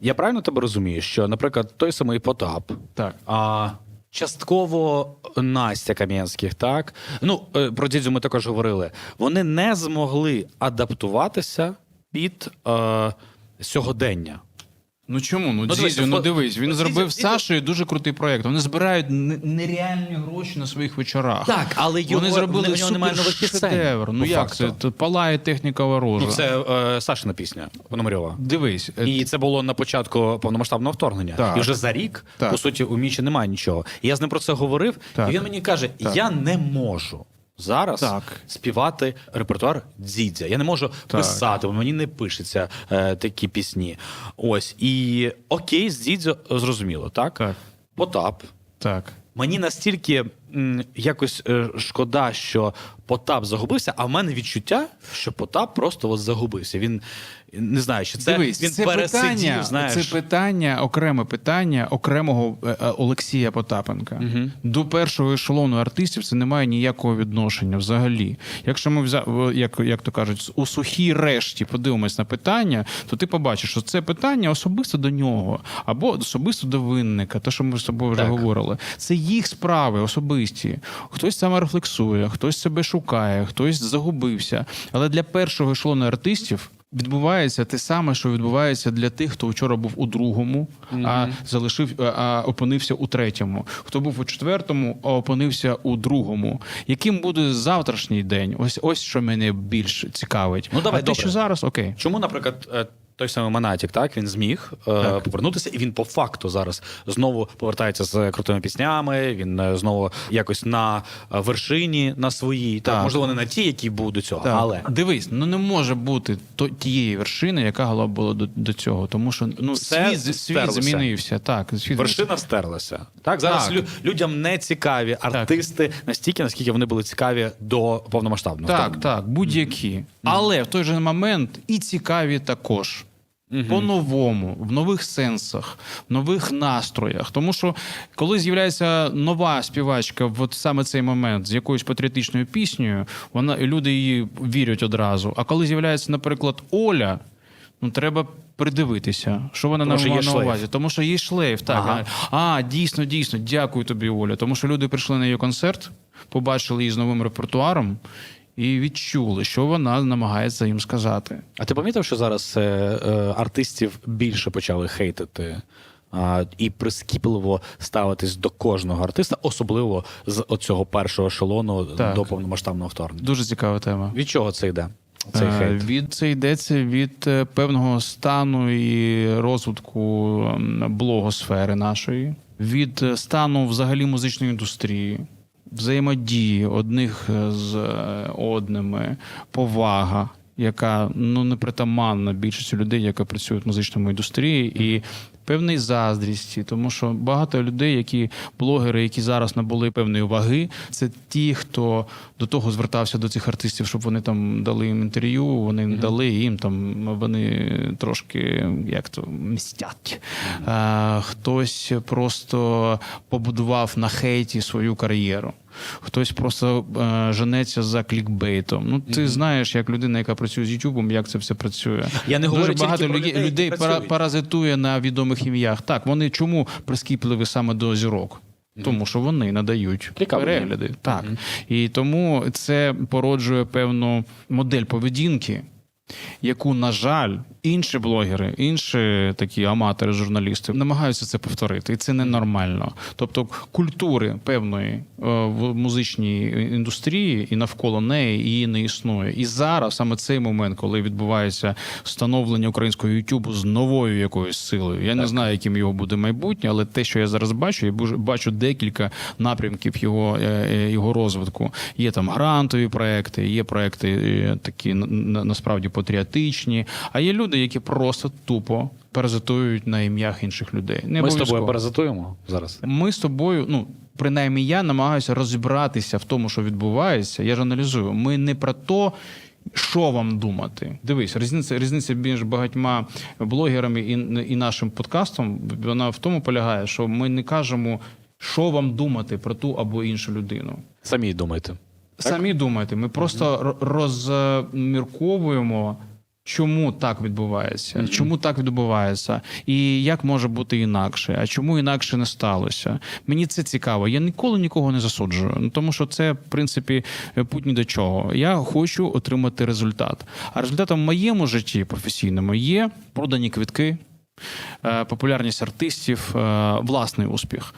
Я правильно тебе розумію, що, наприклад, той самий Потап, Так. а частково Настя Кам'янських, так? Ну, е, про дідзю ми також говорили. Вони не змогли адаптуватися під е, сьогодення. Ну чому? Ну, Ну, дивись, ну дивись, він зробив з Сашею дуже крутий проєкт. Вони збирають нереальні гроші на своїх вечорах. Так, але його- вони зробили в нього немає нових пісень. Ну як це? Палає техніка ворожа. Ну, це е, Сашина пісня Пономарьова. Дивись, е, І це було на початку повномасштабного вторгнення. Так. І вже за рік, Так. по суті, у Мічі немає нічого. І я з ним про це говорив, Так. і він мені каже: я не можу. Зараз Так. співати репертуар дзідзя. Я не можу писати, бо мені не пишеться е, такі пісні. Ось і окей, з дзідзьо зрозуміло, так? Так. Потап. так. Мені настільки якось е, шкода, що Потап загубився, а в мене відчуття, що Потап просто от загубився. Він не знаю, що це Дивись, він це пересидів, питання, знаєш. це питання, окреме питання окремого е, е, Олексія Потапенка. До першого ешелону артистів це не має ніякого відношення взагалі. Якщо ми взя... як, як то кажуть, у сухій решті подивимось на питання, то ти побачиш, що це питання особисто до нього або особисто до винника, те, що ми з тобою вже Так. говорили. Це їх справи особисті. Хтось саме рефлексує, хтось себе шукає, хтось загубився. Але для першого ешелону артистів. Відбувається те саме, що відбувається для тих, хто вчора був у другому, а залишив а, а опинився у третьому. Хто був у четвертому, а опинився у другому. Яким буде завтрашній день? Ось ось що мене більш цікавить. Ну, давай, а те, що зараз, окей. Чому, наприклад, е, той самий Монатік, так він зміг е, повернутися, і він по факту зараз знову повертається з крутими піснями. Він е, знову якось на е, вершині на своїй. Так. Так. можливо, не на ті, які був до цього, Так. але дивись, ну не може бути то тієї вершини, яка була була до, до цього, тому що ну Все світ, світ змінився. Так, світ вершина стерлася. Так зараз Так. лю- людям не цікаві артисти настільки, наскільки вони були цікаві до повномасштабного. Так, так, будь-які. Але в той же момент і цікаві також. По-новому, в нових сенсах, в нових настроях. Тому що коли з'являється нова співачка, в саме цей момент з якоюсь патріотичною піснею, вона люди її вірять одразу. А коли з'являється, наприклад, Оля, ну треба придивитися, що вона нам є на увазі. Тому що є шлейф. Так Ага. а дійсно, дійсно, дякую тобі, Оля. Тому що люди прийшли на її концерт, побачили її з новим репертуаром і відчули, що вона намагається їм сказати. А ти помітив, що зараз е, е, артистів більше почали хейтити? А, і прискіпливо ставитись до кожного артиста, особливо з оцього першого ешелону Так. до повномасштабного вторгнення. Дуже цікава тема. Від чого це йде? Цей Е, хейт? Від це йдеться від е, певного стану і розвитку блогосфери нашої, від е, стану взагалі музичної індустрії, взаємодії одних е, з е, одними, повага. Яка ну не притаманна більшості людей, яка працюють в музичному індустрії, і певної заздрісті, тому що багато людей, які блогери, які зараз набули певної ваги, це ті, хто до того звертався до цих артистів, щоб вони там дали їм інтерв'ю. Вони не дали їм там. Вони трошки як то мстять. А, хтось просто побудував на хейті свою кар'єру. Хтось просто е, женеться за клікбейтом. Ну, ти знаєш, як людина, яка працює з Ютубом, як це все працює. Я не говорю Дуже багато про людей, людей, пара- паразитує на відомих ім'ях. Так, вони чому прискіпливі саме до зірок? Тому що вони надають Цікаво. перегляди. Так. І тому це породжує певну модель поведінки, яку, на жаль, інші блогери, інші такі аматори, журналісти намагаються це повторити, і це ненормально. Тобто культури певної е, в музичній індустрії і навколо неї її не існує. І зараз саме цей момент, коли відбувається встановлення українського Ютубу з новою якоюсь силою. Я не знаю, яким його буде майбутнє, але те, що я зараз бачу, я бачу декілька напрямків його, е, е, його розвитку. Є там грантові проекти, є проекти такі на- на- насправді патріотичні, а є люди, які просто тупо паразитують на ім'ях інших людей. Не Ми з тобою паразитуємо зараз. Ми з тобою, ну принаймні, я намагаюся розібратися в тому, що відбувається. Я ж аналізую. Ми не про то. Що вам думати? Дивись, різниця різниця між багатьма блогерами і, і нашим подкастом вона в тому полягає, що ми не кажемо, що вам думати про ту або іншу людину. Самі думайте. Самі думайте, ми просто розмірковуємо, чому так відбувається, чому так відбувається, і як може бути інакше, а чому інакше не сталося. Мені це цікаво. Я ніколи нікого не засуджую, ну тому що це, в принципі, путь ні до чого. Я хочу отримати результат. А результатом в моєму житті професійному є продані квитки, е, популярність артистів, е, власний успіх.